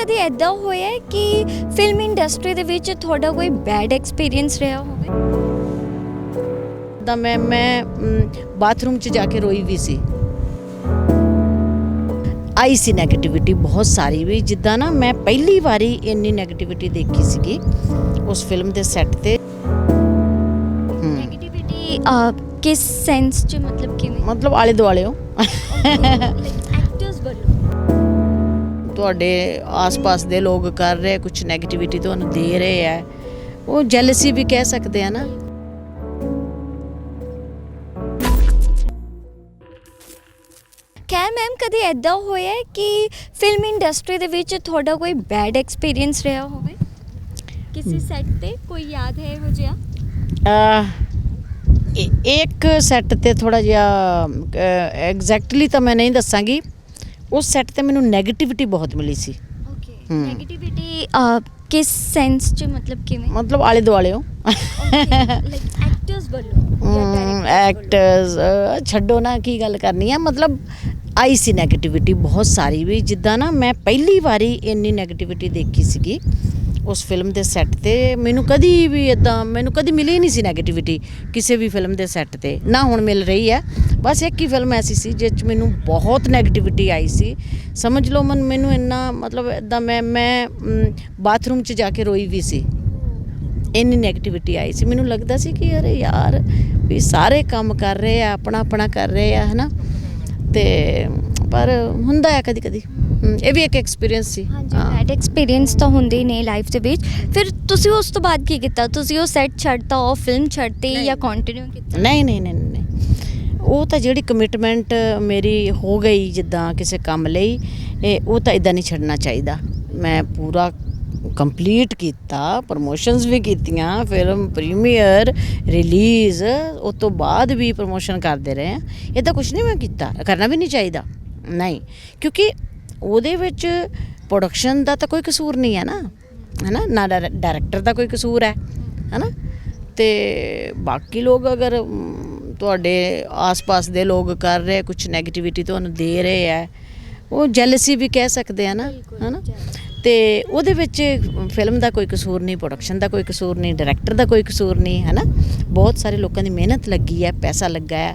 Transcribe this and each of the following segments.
ਕਦੇ ਐਦਾਂ ਹੋਇਆ ਹੈ ਕਿ ਫਿਲਮ ਇੰਡਸਟਰੀ ਦੇ ਵਿੱਚ ਤੁਹਾਡਾ ਕੋਈ ਬੈਡ ਐਕਸਪੀਰੀਅੰਸ ਰਿਹਾ ਹੋਵੇ? ਤਾਂ ਮੈਂ ਮੈਂ ਬਾਥਰੂਮ 'ਚ ਜਾ ਕੇ ਰੋਈ ਵੀ ਸੀ। ਆਈ ਸੀ 네ਗੇਟਿਵਿਟੀ ਬਹੁਤ ਸਾਰੀ ਵੀ। ਜਿੱਦਾਂ ਨਾ ਮੈਂ ਪਹਿਲੀ ਵਾਰੀ ਇੰਨੀ 네ਗੇਟਿਵਿਟੀ ਦੇਖੀ ਸੀਗੀ ਉਸ ਫਿਲਮ ਦੇ ਸੈੱਟ ਤੇ। ਹਮ, ਨੈਗੇਟਿਵਿਟੀ ਕਿਸ ਸੈਂਸ ਚ ਮਤਲਬ ਕਿਵੇਂ? ਮਤਲਬ ਆਲੇ ਐਕਟਰਸ ਵੱਲੋਂ ਤੁਹਾਡੇ ਆਸ-ਪਾਸ ਦੇ ਲੋਕ ਕਰ ਰਹੇ ਕੁਝ 네ਗੇਟਿਵਿਟੀ ਤੁਹਾਨੂੰ ਦੇ ਰਹੇ ਆ। ਉਹ ਜੈਲਸੀ ਵੀ ਕਹਿ ਸਕਦੇ ਆ ਨਾ। ਕੈ ਮੈਮ ਕਦੇ ਐਦਾਂ ਹੋਇਆ ਕਿ ਫਿਲਮ ਇੰਡਸਟਰੀ ਦੇ ਵਿੱਚ ਤੁਹਾਡਾ ਕੋਈ ਬੈਡ ਐਕਸਪੀਰੀਅੰਸ ਰਿਹਾ ਹੋਵੇ? ਕਿਸੇ ਸੈੱਟ ਤੇ ਕੋਈ ਯਾਦ ਹੈ ਇਹੋ ਜਿਹਾ? ਇੱਕ ਸੈੱਟ ਤੇ ਥੋੜਾ ਜਿਹਾ ਐਗਜ਼ੈਕਟਲੀ ਤਾਂ ਮੈਂ ਨਹੀਂ ਦੱਸਾਂਗੀ। ਉਸ ਸੈੱਟ ਤੇ ਮੈਨੂੰ ਨੈਗੇਟਿਵਿਟੀ ਬਹੁਤ ਮਿਲੀ ਸੀ। ਓਕੇ ਹਮ। ਕਿਸ ਸੈਂਸ ਚ ਮਤਲਬ ਛੱਡੋ ਨਾ ਕੀ ਗੱਲ ਕਰਨੀ ਆ। ਮਤਲਬ ਆਈ ਸੀ ਨੈਗੇਟਿਵਿਟੀ ਬਹੁਤ ਸਾਰੀ ਵੀ। ਜਿੱਦਾਂ ਨਾ ਮੈਂ ਪਹਿਲੀ ਵਾਰੀ ਇੰਨੀ 네ਗੇਟਿਵਿਟੀ ਦੇਖੀ ਸੀਗੀ। ਉਸ ਫਿਲਮ ਦੇ ਸੈੱਟ ਤੇ ਮੈਨੂੰ ਕਦੀ ਵੀ ਇਦਾਂ ਮੈਨੂੰ ਕਦੀ ਮਿਲੀ ਨਹੀਂ ਸੀ 네ਗੇਟਿਵਿਟੀ ਕਿਸੇ ਵੀ ਫਿਲਮ ਦੇ ਸੈੱਟ ਤੇ। ਨਾ ਹੁਣ ਮਿਲ ਰਹੀ ਹੈ। ਬਸ ਇੱਕ ਹੀ ਫਿਲਮ ਐਸੀ ਸੀ ਜਿਸ 'ਚ ਮੈਨੂੰ ਬਹੁਤ 네ਗੇਟਿਵਿਟੀ ਆਈ ਸੀ। ਸਮਝ ਲਓ ਮਨ, ਮੈਨੂੰ ਇੰਨਾ ਮਤਲਬ ਇਦਾਂ ਮੈਂ ਮੈਂ ਬਾਥਰੂਮ 'ਚ ਜਾ ਕੇ ਰੋਈ ਵੀ ਸੀ। ਇੰਨੀ 네ਗੇਟਿਵਿਟੀ ਆਈ ਸੀ। ਮੈਨੂੰ ਲੱਗਦਾ ਸੀ ਕਿ ਅਰੇ ਯਾਰ ਵੀ ਸਾਰੇ ਕੰਮ ਕਰ ਰਹੇ ਆ ਆਪਣਾ ਆਪਣਾ ਕਰ ਰਹੇ ਆ, ਹਨਾ? ਤੇ ਪਰ ਹੁੰਦਾ ਹੈ ਕਦੀ ਕਦੀ। ਇਹ ਵੀ ਇੱਕ ਐਕਸਪੀਰੀਅੰਸ ਸੀ। ਹਾਂਜੀ। ਬੈਡ ਐਕਸਪੀਰੀਅੰਸ ਤਾਂ ਹੁੰਦੇ ਹੀ ਨੇ ਲਾਈਫ ਦੇ ਵਿੱਚ। ਫਿਰ ਤੁਸੀਂ ਉਸ ਤੋਂ ਬਾਅਦ ਕੀ ਕੀਤਾ? ਤੁਸੀਂ ਉਹ ਸੈੱਟ ਛੱਡਤਾ ਉਹ ਫਿਲਮ ਛੱਡਤੀ। ਜਾਂ ਕੰਟੀਨਿਊ ਕੀਤਾ? ਨਹੀਂ ਨਹੀਂ ਨਹੀਂ ਨਹੀਂ ਉਹ ਤਾਂ ਜਿਹੜੀ ਕਮਿਟਮੈਂਟ ਮੇਰੀ ਹੋ ਗਈ ਜਿੱਦਾਂ ਕਿਸੇ ਕੰਮ ਲਈ ਇਹ ਉਹ ਤਾਂ ਇਦਾਂ ਨਹੀਂ ਛੱਡਣਾ ਚਾਹੀਦਾ। ਮੈਂ ਪੂਰਾ ਕੰਪਲੀਟ ਕੀਤਾ ਪ੍ਰੋਮੋਸ਼ਨਸ ਵੀ ਕੀਤੀਆਂ ਫਿਲਮ ਪ੍ਰੀਮੀਅਰ ਰਿਲੀਜ਼ ਉਸ ਤੋਂ ਬਾਅਦ ਵੀ ਪ੍ਰੋਮੋਸ਼ਨ ਕਰਦੇ ਰਹੇ। ਇਹ ਤਾਂ ਕੁਝ ਨਹੀਂ ਮੈਂ ਕੀਤਾ। ਕਰਨਾ ਵੀ ਨਹੀਂ ਚਾਹੀਦਾ। ਨਹੀਂ। ਕਿਉਂਕਿ ਉਹਦੇ ਵਿੱਚ ਪ੍ਰੋਡਕਸ਼ਨ ਦਾ ਤਾਂ ਕੋਈ ਕਸੂਰ ਨਹੀਂ ਹੈ ਨਾ। ਹੈਨਾ? ਨਾ ਡਾਇਰੈਕਟਰ ਦਾ ਕੋਈ ਕਸੂਰ ਹੈ। ਹੈਨਾ? ਤੇ ਬਾਕੀ ਲੋਕ ਅਗਰ ਤੁਹਾਡੇ ਆਸ-ਪਾਸ ਦੇ ਲੋਕ ਕਰ ਰਹੇ ਕੁਝ 네ਗੇਟਿਵਿਟੀ ਤੁਹਾਨੂੰ ਦੇ ਰਹੇ ਆ ਉਹ ਜੈਲਸੀ ਵੀ ਕਹਿ ਸਕਦੇ ਆ ਨਾ। ਹਨਾ? ਤੇ ਉਹਦੇ ਵਿੱਚ ਫਿਲਮ ਦਾ ਕੋਈ ਕਸੂਰ ਨਹੀਂ ਪ੍ਰੋਡਕਸ਼ਨ ਦਾ ਕੋਈ ਕਸੂਰ ਨਹੀਂ ਡਾਇਰੈਕਟਰ ਦਾ ਕੋਈ ਕਸੂਰ ਨਹੀਂ ਹੈ ਨਾ ਬਹੁਤ ਸਾਰੇ ਲੋਕਾਂ ਦੀ ਮਿਹਨਤ ਲੱਗੀ ਹੈ, ਪੈਸਾ ਲੱਗਾ ਹੈ,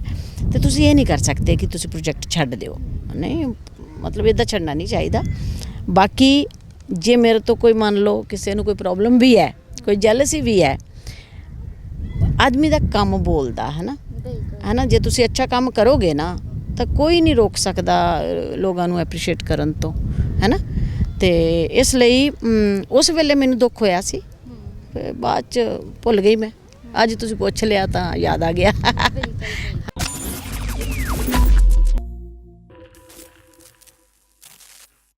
ਤੇ ਤੁਸੀਂ ਇਹ ਨਹੀਂ ਕਰ ਸਕਦੇ ਕਿ ਤੁਸੀਂ ਪ੍ਰੋਜੈਕਟ ਛੱਡ ਦਿਓ। ਨਹੀਂ, ਮਤਲਬ ਇਦਾਂ ਛੱਡਣਾ ਨਹੀਂ ਚਾਹੀਦਾ। ਬਾਕੀ ਜੇ ਮੇਰੇ ਤੋਂ ਕੋਈ ਮੰਨ ਲਓ ਕਿਸੇ ਨੂੰ ਕੋਈ ਪ੍ਰੋਬਲਮ ਵੀ ਹੈ, ਕੋਈ ਜੈਲਸੀ ਵੀ ਹੈ, ਆਦਮੀ ਦਾ ਕੰਮ ਬੋਲਦਾ ਹੈ ਨਾ ਹੈ ਨਾ ਜੇ ਤੁਸੀਂ ਅੱਛਾ ਕੰਮ ਕਰੋਗੇ ਨਾ, ਤਾਂ ਕੋਈ ਨਹੀਂ ਰੋਕ ਸਕਦਾ ਲੋਕਾਂ ਨੂੰ ਐਪਰੀਸ਼ੀਏਟ ਕਰਨ ਤੋਂ ਹੈ ਨਾ ਤੇ ਇਸ ਲਈ ਉਸ ਵੇਲੇ ਮੈਨੂੰ ਦੁੱਖ ਹੋਇਆ ਸੀ। ਬਾਅਦ ਚ ਭੁੱਲ ਗਈ ਮੈਂ। ਅੱਜ ਤੁਸੀਂ ਪੁੱਛ ਲਿਆ ਤਾਂ ਯਾਦ ਆ ਗਿਆ। ਬਿਲਕੁਲ।